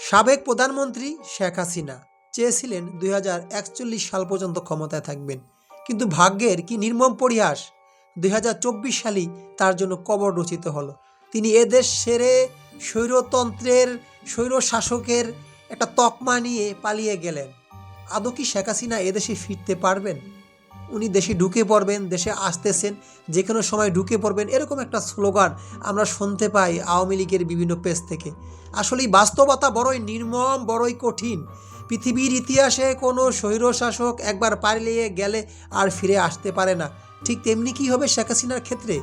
সাবেক প্রধানমন্ত্রী শেখ হাসিনা চেয়েছিলেন দুই হাজার একচল্লিশ সাল পর্যন্ত ক্ষমতায় থাকবেন। কিন্তু ভাগ্যের কি নির্মম পরিহাস দুই সালই তার জন্য কবর রচিত হলো। তিনি এদেশ সেরে স্বৈরতন্ত্রের স্বৈর শাসকের একটা তকমা নিয়ে পালিয়ে গেলেন। আদৌ কি শেখ হাসিনা এদেশে ফিরতে পারবেন? উনি দেশে ঢুকে পড়বেন, দেশে আসতেছেন যে কোনো সময় ঢুকে পড়বেন, এরকম একটা স্লোগান আমরা শুনতে পাই আওয়ামী লীগের বিভিন্ন পেজ থেকে। আসলেই বাস্তবতা বড়ই নির্মম, বড়ই কঠিন। পৃথিবীর ইতিহাসে কোনো স্বৈরশাসক একবার পালিয়ে গেলে আর ফিরে আসতে পারে না। ঠিক তেমনি কি হবে শেখ হাসিনার ক্ষেত্রে?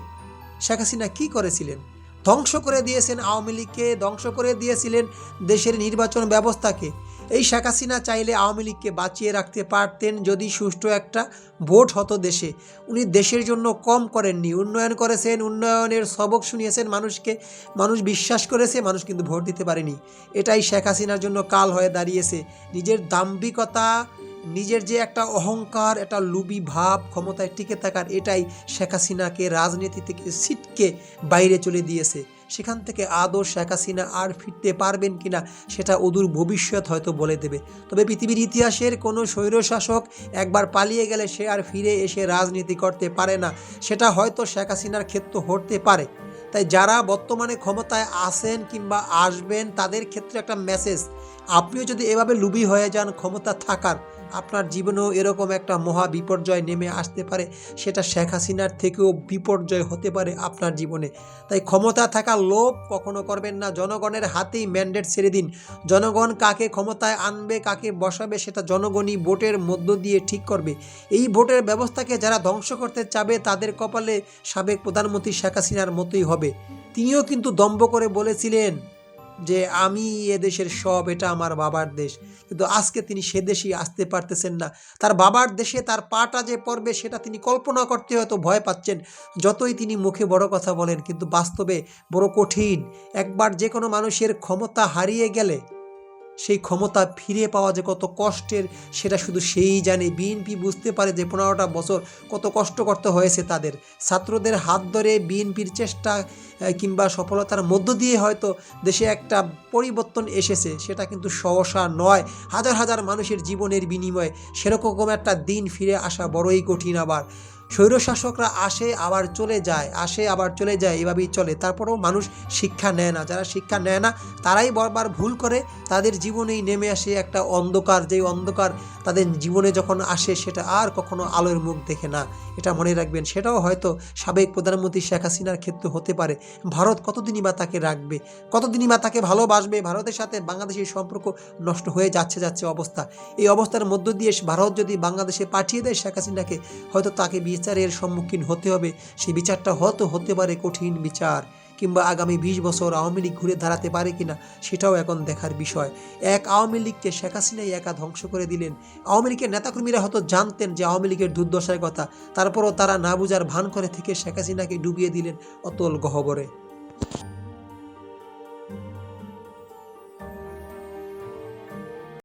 শেখ হাসিনা কী করেছিলেন? ধ্বংস করে দিয়েছেন আওয়ামী লীগকে, ধ্বংস করে দিয়েছিলেন দেশের নির্বাচন ব্যবস্থাকে। এই শেখ হাসিনা চাইলে আওয়ামী লীগকে বাঁচিয়ে রাখতে পারতেন যদি সুষ্ঠু একটা ভোট হতো দেশে। উনি দেশের জন্য কম করেননি, উন্নয়ন করেছেন, উন্নয়নের সবক শুনিয়েছেন, মানুষকে, মানুষ বিশ্বাস করেছে, মানুষ কিন্তু ভোট দিতে পারেনি। এটাই শেখ হাসিনার জন্য কাল হয়ে দাঁড়িয়েছে। নিজের দাম্ভিকতা নিজের যে একটা অহংকার, একটা লুবি ভাব ক্ষমতায় টিকে থাকার এটাই শেখ হাসিনাকে রাজনীতি থেকে সিটকে বাইরে চলে দিয়েছে। সেখান থেকে আদৌ শেখ হাসিনা আর ফিরতে পারবেন কিনা সেটা অদূর ভবিষ্যৎ হয়তো বলে দেবে। তবে পৃথিবীর ইতিহাসের কোনো স্বৈরশাসক একবার পালিয়ে গেলে সে আর ফিরে এসে রাজনীতি করতে পারে না। সেটা হয়তো শেখ হাসিনার ক্ষেত্র হতে পারে। তাই যারা বর্তমানে ক্ষমতায় আসেন কিংবা আসবেন তাদের ক্ষেত্রে একটা মেসেজ আপনিও যদি এভাবে লুবি হয়ে যান ক্ষমতা থাকার আপনার জীবনেও এরকম একটা মহা বিপর্যয় নেমে আসতে পারে, সেটা শেখ হাসিনার থেকেও বিপর্যয় হতে পারে আপনার জীবনে। তাই ক্ষমতা থাকা লোভ কখনো করবেন না, জনগণের হাতেই ম্যান্ডেট ছেড়ে দিন। জনগণ কাকে ক্ষমতায় আনবে, কাকে বসাবে, সেটা জনগণই ভোটের মধ্য দিয়ে ঠিক করবে। এই ভোটের ব্যবস্থাকে যারা ধ্বংস করতে চাবে, তাদের কপালে সাবেক প্রধানমন্ত্রী শেখ হাসিনার মতোই হবে। তিনিও কিন্তু দম্ভ করে বলেছিলেন যে আমি এ দেশের সব, এটা আমার বাবার দেশ। কিন্তু আজকে তিনি সে দেশেই আসতে পারতেছেন না। তার বাবার দেশে তার পাটা যে পড়বে, সেটা তিনি কল্পনা করতে হয়তো ভয় পাচ্ছেন। যতই তিনি মুখে বড় কথা বলেন, কিন্তু বাস্তবে বড় কঠিন। একবার যে কোনো মানুষের ক্ষমতা হারিয়ে গেলে সেই ক্ষমতা ফিরে পাওয়া যে কত কষ্টের, সেটা শুধু সেই জানে। বিএনপি বুঝতে পারে যে পনেরোটা বছর কত কষ্ট করতে হয়েছে তাদের। ছাত্রদের হাত ধরে বিএনপির চেষ্টা কিংবা সফলতার মধ্য দিয়ে হয়তো দেশে একটা পরিবর্তন এসেছে, সেটা কিন্তু সহসা নয়। হাজার হাজার মানুষের জীবনের বিনিময়ে সেরকম একটা দিন ফিরে আসা বড়ই কঠিন আবার। স্বৈরশাসকরা আসে, আবার চলে যায়, আসে, আবার চলে যায়, এভাবেই চলে। তারপরেও মানুষ শিক্ষা নেয় না। যারা শিক্ষা নেয় না, তারাই বারবার ভুল করে। তাদের জীবনেই নেমে আসে একটা অন্ধকার। যেই অন্ধকার তাদের জীবনে যখন আসে, সেটা আর কখনো আলোর মুখ দেখে না। এটা মনে রাখবেন। সেটাও হয়তো সাবেক প্রধানমন্ত্রী শেখ হাসিনার ক্ষেত্রে হতে পারে। ভারত কতদিনই বা তাকে রাখবে? কতদিনই বা তাকে ভালোবাসবে? ভারতের সাথে বাংলাদেশের সম্পর্ক নষ্ট হয়ে যাচ্ছে যাচ্ছে অবস্থা। এই অবস্থার মধ্য দিয়ে ভারত যদি বাংলাদেশে পাঠিয়ে দেয় শেখ হাসিনাকে, হয়তো তাকে বিচারের সম্মুখীন হতে হবে। সেই বিচারটা হয়তো হতে পারে কঠিন বিচার কিংবা আগামী বিশ বছর আওয়ামী লীগ ঘুরে দাঁড়াতে পারে কিনা সেটাও এখন দেখার বিষয়। এক আওয়ামী লীগকে শেখ হাসিনাই একা ধ্বংস করে দিলেন। আওয়ামী লীগের নেতাকর্মীরা হয়তো জানতেন যে আওয়ামী লীগের দুর্দশার কথা। তারপরও তারা না বুঝার ভান করে থেকে শেখ হাসিনাকে ডুবিয়ে দিলেন অতল গহবরে।